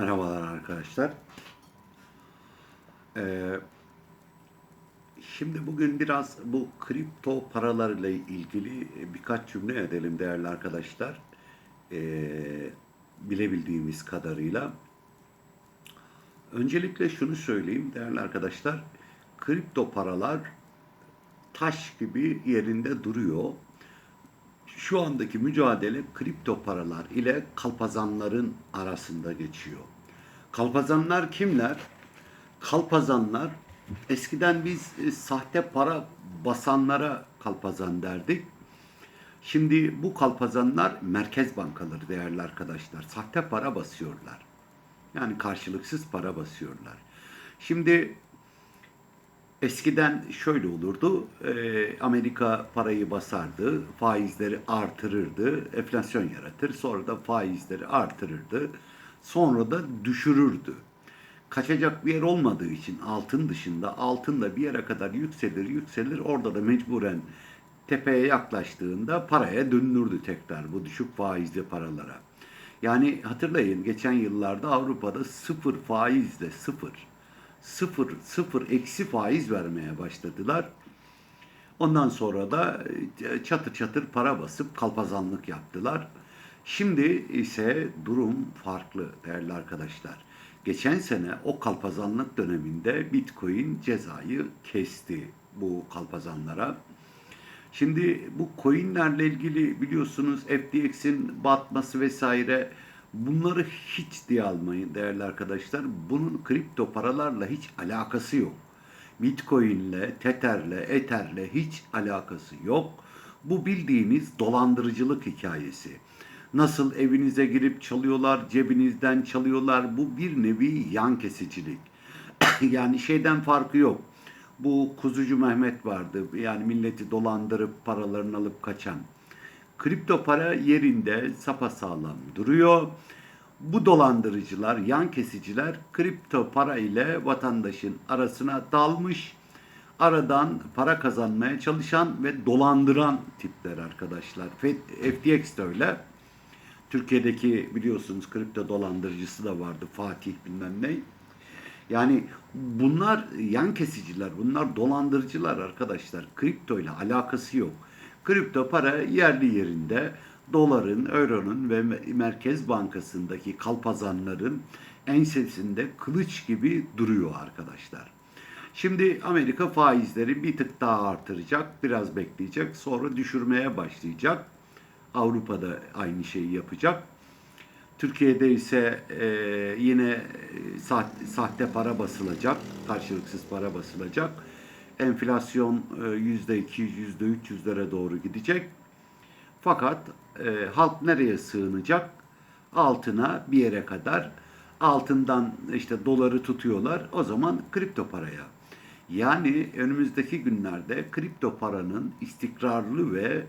Merhabalar arkadaşlar. Ee, şimdi bugün biraz bu kripto paralarla ilgili birkaç cümle edelim değerli arkadaşlar. Ee, bilebildiğimiz kadarıyla. Öncelikle şunu söyleyeyim değerli arkadaşlar. Kripto paralar taş gibi yerinde duruyor. Şu andaki mücadele kripto paralar ile kalpazanların arasında geçiyor. Kalpazanlar kimler? Kalpazanlar eskiden biz e, sahte para basanlara kalpazan derdik. Şimdi bu kalpazanlar merkez bankaları değerli arkadaşlar. Sahte para basıyorlar. Yani karşılıksız para basıyorlar. Şimdi Eskiden şöyle olurdu. e, Amerika parayı basardı, faizleri artırırdı, enflasyon yaratır. Sonra da faizleri artırırdı. Sonra da düşürürdü. Kaçacak bir yer olmadığı için altın dışında altın da bir yere kadar yükselir yükselir. Orada da mecburen tepeye yaklaştığında paraya dönülürdü tekrar bu düşük faizli paralara. Yani hatırlayın geçen yıllarda Avrupa'da sıfır faizle sıfır sıfır, sıfır eksi faiz vermeye başladılar. Ondan sonra da e, çatır çatır para basıp kalpazanlık yaptılar. Şimdi ise durum farklı değerli arkadaşlar. Geçen sene o kalpazanlık döneminde Bitcoin cezayı kesti bu kalpazanlara. Şimdi bu coinlerle ilgili biliyorsunuz FTX'in batması vesaire Bunları hiç diye almayın değerli arkadaşlar. Bunun kripto paralarla hiç alakası yok. Bitcoin'le, Tether'le, Ether'le hiç alakası yok. Bu bildiğiniz dolandırıcılık hikayesi. Nasıl evinize girip çalıyorlar, cebinizden çalıyorlar. Bu bir nevi yan kesicilik. yani şeyden farkı yok. Bu kuzucu Mehmet vardı. Yani milleti dolandırıp paralarını alıp kaçan. Kripto para yerinde sapasağlam duruyor. Bu dolandırıcılar, yan kesiciler kripto para ile vatandaşın arasına dalmış, aradan para kazanmaya çalışan ve dolandıran tipler arkadaşlar. FTX de öyle. Türkiye'deki biliyorsunuz kripto dolandırıcısı da vardı Fatih bilmem ne. Yani bunlar yan kesiciler, bunlar dolandırıcılar arkadaşlar. Kripto ile alakası yok. Kripto para yerli yerinde doların, euronun ve Merkez Bankası'ndaki kalpazanların ensesinde kılıç gibi duruyor arkadaşlar. Şimdi Amerika faizleri bir tık daha artıracak, biraz bekleyecek, sonra düşürmeye başlayacak. Avrupa'da aynı şeyi yapacak. Türkiye'de ise e, yine sahte, sahte para basılacak, karşılıksız para basılacak enflasyon yüzde iki, yüzde üç yüzlere doğru gidecek. Fakat e, halk nereye sığınacak? Altına bir yere kadar. Altından işte doları tutuyorlar. O zaman kripto paraya. Yani önümüzdeki günlerde kripto paranın istikrarlı ve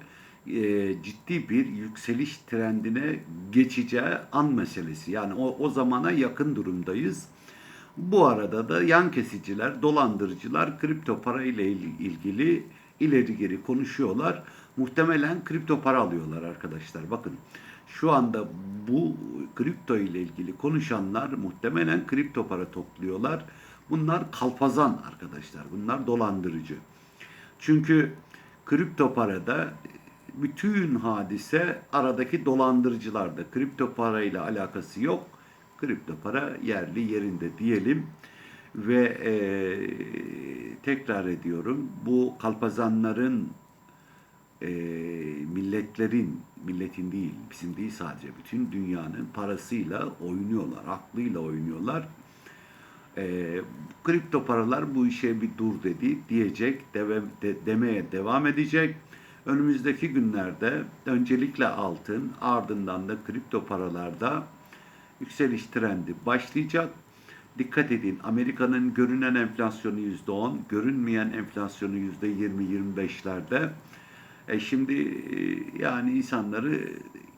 e, ciddi bir yükseliş trendine geçeceği an meselesi. Yani o, o zamana yakın durumdayız. Bu arada da yan kesiciler, dolandırıcılar kripto para ile ilgili ileri geri konuşuyorlar. Muhtemelen kripto para alıyorlar arkadaşlar. Bakın şu anda bu kripto ile ilgili konuşanlar muhtemelen kripto para topluyorlar. Bunlar kalpazan arkadaşlar. Bunlar dolandırıcı. Çünkü kripto parada bütün hadise aradaki dolandırıcılarda. Kripto para ile alakası yok kripto para yerli yerinde diyelim. Ve e, tekrar ediyorum bu kalpazanların e, milletlerin milletin değil bizim değil sadece bütün dünyanın parasıyla oynuyorlar aklıyla oynuyorlar. E, kripto paralar bu işe bir dur dedi diyecek deve, de, demeye devam edecek. Önümüzdeki günlerde öncelikle altın ardından da kripto paralarda yükseliş trendi başlayacak. Dikkat edin Amerika'nın görünen enflasyonu %10, görünmeyen enflasyonu %20-25'lerde. E şimdi e, yani insanları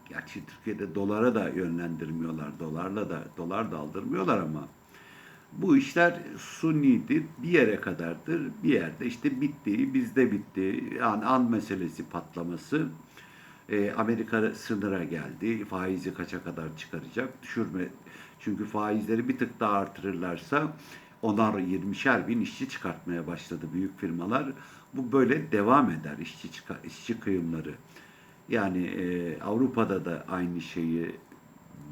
gerçi Türkiye'de dolara da yönlendirmiyorlar. Dolarla da dolar da aldırmıyorlar ama bu işler sunidir. Bir yere kadardır. Bir yerde işte bitti, bizde bitti. Yani an meselesi patlaması. E, Amerika sınıra geldi. Faizi kaça kadar çıkaracak? Düşürme. Çünkü faizleri bir tık daha artırırlarsa onar 20'şer bin işçi çıkartmaya başladı büyük firmalar. Bu böyle devam eder işçi işçi kıyımları. Yani e, Avrupa'da da aynı şeyi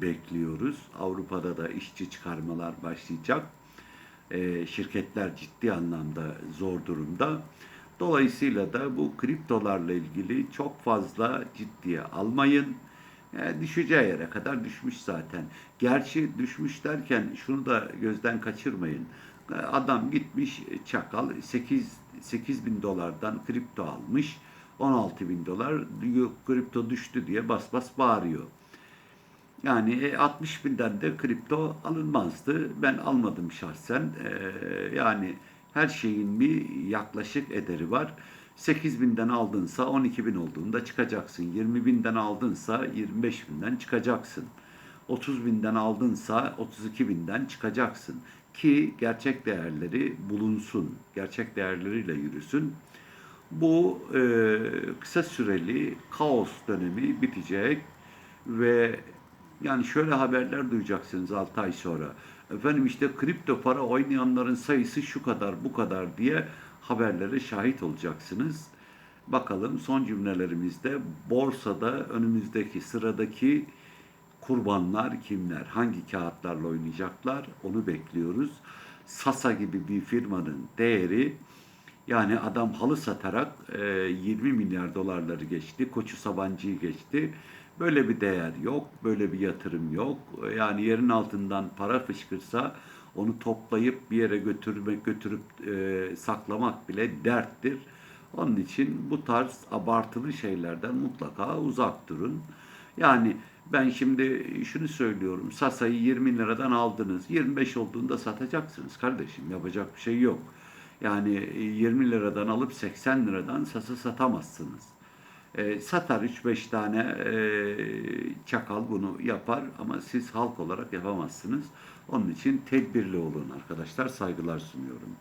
bekliyoruz. Avrupa'da da işçi çıkarmalar başlayacak. E, şirketler ciddi anlamda zor durumda. Dolayısıyla da bu kriptolarla ilgili çok fazla ciddiye almayın. Yani düşeceği yere kadar düşmüş zaten. Gerçi düşmüş derken şunu da gözden kaçırmayın. Adam gitmiş çakal 8, 8 bin dolardan kripto almış. 16 bin dolar kripto düştü diye bas bas bağırıyor. Yani e, 60 binden de kripto alınmazdı. Ben almadım şahsen. Ee, yani her şeyin bir yaklaşık ederi var. 8 binden aldınsa 12 bin olduğunda çıkacaksın. 20 binden aldınsa 25 binden çıkacaksın. 30 binden aldınsa 32 binden çıkacaksın. Ki gerçek değerleri bulunsun. Gerçek değerleriyle yürüsün. Bu e, kısa süreli kaos dönemi bitecek ve yani şöyle haberler duyacaksınız 6 ay sonra. Efendim işte kripto para oynayanların sayısı şu kadar bu kadar diye haberlere şahit olacaksınız. Bakalım son cümlelerimizde borsada önümüzdeki sıradaki kurbanlar kimler? Hangi kağıtlarla oynayacaklar? Onu bekliyoruz. Sasa gibi bir firmanın değeri yani adam halı satarak e, 20 milyar dolarları geçti. Koçu Sabancı'yı geçti. Böyle bir değer yok. Böyle bir yatırım yok. Yani yerin altından para fışkırsa onu toplayıp bir yere götürmek, götürüp e, saklamak bile derttir. Onun için bu tarz abartılı şeylerden mutlaka uzak durun. Yani ben şimdi şunu söylüyorum. Sasa'yı 20 liradan aldınız. 25 olduğunda satacaksınız kardeşim. Yapacak bir şey yok. Yani 20 liradan alıp 80 liradan Sasa satamazsınız. E, satar 3-5 tane e, çakal bunu yapar ama siz halk olarak yapamazsınız. Onun için tedbirli olun arkadaşlar. Saygılar sunuyorum.